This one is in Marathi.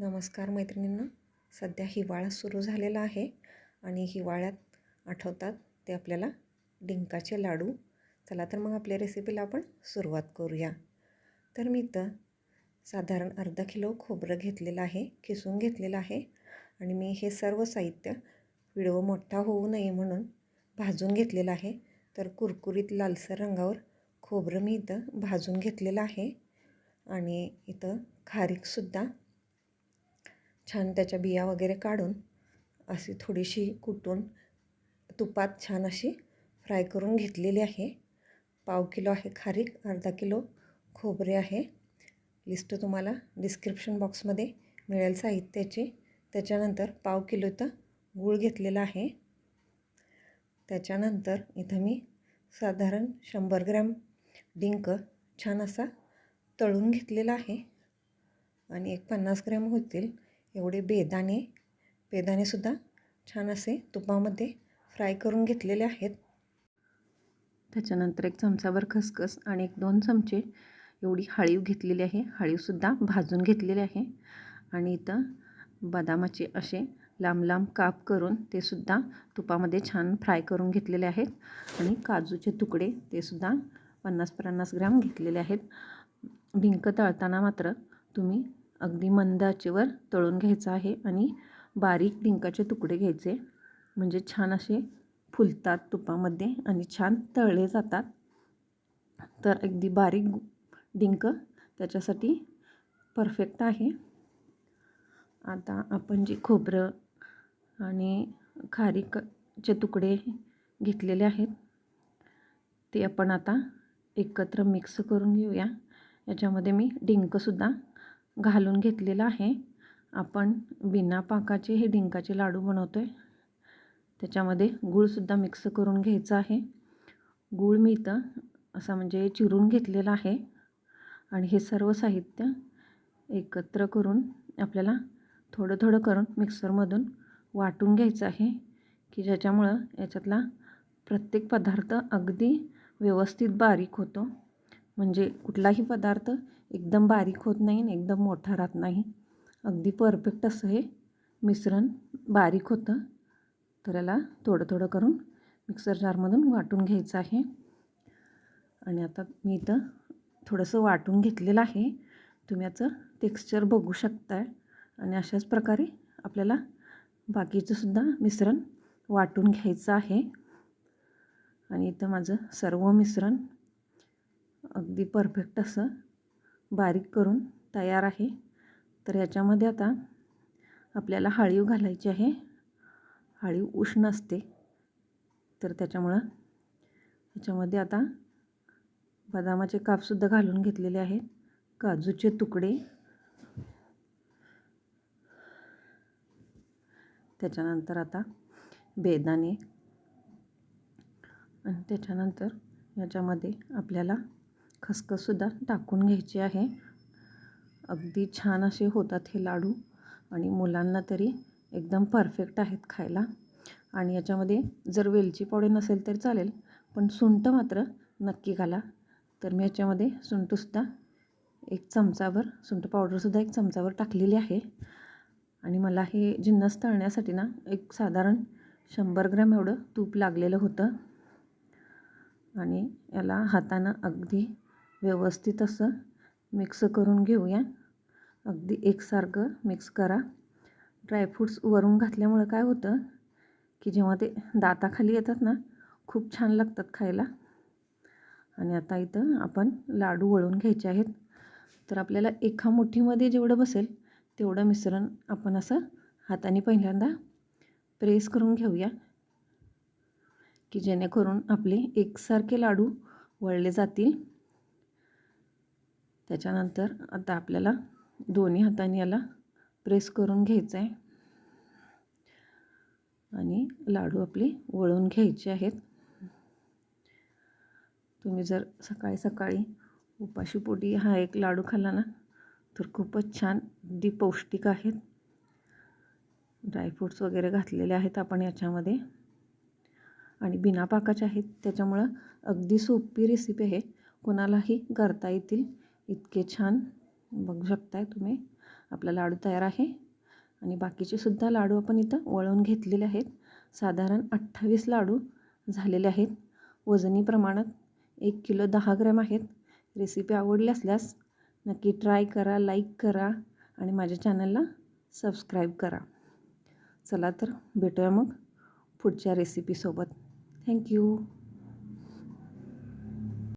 नमस्कार मैत्रिणींना. सध्या हिवाळा सुरू झालेला आहे आणि हिवाळ्यात आठवतात ते आपल्याला डिंकाचे लाडू. चला तर मग आपल्या रेसिपीला आपण सुरुवात करूया. तर मी इथं साधारण अर्धा किलो खोबरं घेतलेलं आहे किसून घेतलेलं आहे आणि मी हे सर्व साहित्य व्हिडिओ मोठा होऊ नये म्हणून भाजून घेतलेलं आहे. तर कुरकुरीत लालसर रंगावर खोबरं मी इथं भाजून घेतलेलं आहे आणि इथं खारीकसुद्धा छान त्याच्या बिया वगैरे काढून अशी थोडीशी कुटून तुपात छान अशी फ्राय करून घेतलेली आहे. पाव किलो आहे खारीक अर्धा किलो खोबरे आहे. लिस्ट तुम्हाला डिस्क्रिप्शन बॉक्समध्ये मिळेल साहित्याची. त्याच्यानंतर पाव किलो इथं गूळ घेतलेला आहे. त्याच्यानंतर इथं मी साधारण शंभर ग्रॅम डिंक छान असा तळून घेतलेला आहे. आणि एक पन्नास ग्रॅम होतील एवढे बेदाणे बेदाणेसुद्धा छान असे तुपामध्ये फ्राय करून घेतलेले आहेत. त्याच्यानंतर एक चमचाभर खसखस आणि एक दोन चमचे एवढी हळीव घेतलेली आहे. हळीवसुद्धा भाजून घेतलेली आहे. आणि इथं बदामाचे असे लांब लांब काप करून ते सुद्धा तुपामध्ये छान फ्राय करून घेतलेले आहेत. आणि काजूचे तुकडे ते सुद्धा पन्नास पन्नास ग्रॅम घेतलेले आहेत. डिंक तळताना मात्र तुम्ही अगदी मंद आचेवर तळून घ्यायचं आहे आणि बारीक डिंकाचे तुकडे घ्यायचे. म्हणजे छान असे फुलतात तुपामध्ये आणि छान तळले जातात. तर अगदी बारीक डिंक त्याच्यासाठी परफेक्ट आहे. आता आपण जे खोबरं आणि खारीकचे तुकडे घेतलेले आहेत ते आपण आता एकत्र मिक्स करून घेऊया. याच्यामध्ये मी डिंकसुद्धा घालून घेतलेलं आहे. आपण बिना पाकाचे हे डिंकाचे लाडू बनवतो आहे त्याच्यामध्ये गूळसुद्धा मिक्स करून घ्यायचं आहे. गूळ मी इथं असा म्हणजे चिरून घेतलेला आहे. आणि हे सर्व साहित्य एकत्र करून आपल्याला थोडं थोडं करून मिक्सरमधून वाटून घ्यायचं आहे की ज्याच्यामुळं याच्यातला प्रत्येक पदार्थ अगदी व्यवस्थित बारीक होतो. म्हणजे कुठलाही पदार्थ एकदम बारीक होत नाही आणि एकदम मोठा राहत नाही. अगदी परफेक्ट असं हे मिश्रण बारीक होतं. तर याला थोडं थोडं करून मिक्सर जारमधून वाटून घ्यायचं आहे. आणि आता मी इथं थोडंसं वाटून घेतलेलं आहे. तुम्ही याचं टेक्स्चर बघू शकताय. आणि अशाच प्रकारे आपल्याला बाकीचंसुद्धा मिश्रण वाटून घ्यायचं आहे. आणि इथं माझं सर्व मिश्रण अगदी परफेक्ट असं बारीक करून तयार आहे. तर याच्यामध्ये आता आपल्याला हळीव घालायची आहे. हळीव उष्ण असते. तर त्याच्यामुळं याच्यामध्ये आता बदामाचे कापसुद्धा घालून घेतलेले आहेत. काजूचे तुकडे. त्याच्यानंतर आता बेदाणे. आणि त्याच्यानंतर याच्यामध्ये आपल्याला खसखससुद्धा टाकून घ्यायची आहे. अगदी छान असे होतात हे लाडू आणि मुलांना तरी एकदम परफेक्ट आहेत खायला. आणि याच्यामध्ये जर वेलची पावडर नसेल तर चालेल पण सुंठ मात्र नक्की घाला. तर मी याच्यामध्ये सुंठसुद्धा एक चमचावर सुंठ पावडरसुद्धा एक चमचावर टाकलेली आहे. आणि मला हे जिन्नस तळण्यासाठी ना एक साधारण शंभर ग्रॅम एवढं तूप लागलेलं होतं. आणि याला हातानं अगदी व्यवस्थित असं मिक्स करून घेऊया. अगदी एकसारखं मिक्स करा. ड्रायफ्रूट्स वरून घातल्यामुळं काय होतं की जेव्हा ते दाताखाली येतात ना खूप छान लागतात खायला. आणि आता इथं आपण लाडू वळून घ्यायचे आहेत. तर आपल्याला एका मुठीमध्ये जेवढं बसेल तेवढं मिश्रण आपण असं हाताने पहिल्यांदा प्रेस करून घेऊया. की जेणेकरून आपले एकसारखे लाडू वळले जातील. त्याच्यानंतर आता आपल्याला दोन्ही हाताने याला प्रेस करून घ्यायचं आहे आणि लाडू आपले वळून घ्यायचे आहेत. तुम्ही जर सकाळी सकाळी उपाशीपोटी हा एक लाडू खाल्ला ना तर खूपच छान अगदी पौष्टिक आहेत. ड्रायफ्रूट्स वगैरे घातलेले आहेत आपण याच्यामध्ये. आणि बिना पाकाचे आहेत त्याच्यामुळं अगदी सोपी रेसिपी आहे. कोणालाही करता येतील. इतके छान बघू शकताय तुम्ही. आपला लाडू तयार आहे. आणि बाकीचे सुद्धा लाडू आपण इथं वळवून घेतलेले आहेत. साधारण अठ्ठावीस लाडू झालेले आहेत. वजनी प्रमाणात एक किलो दहा ग्रॅम आहेत. रेसिपी आवडली असल्यास नक्की ट्राय करा लाईक करा आणि माझ्या चॅनलला सबस्क्राईब करा. चला तर भेटूया मग पुढच्या रेसिपीसोबत थँक्यू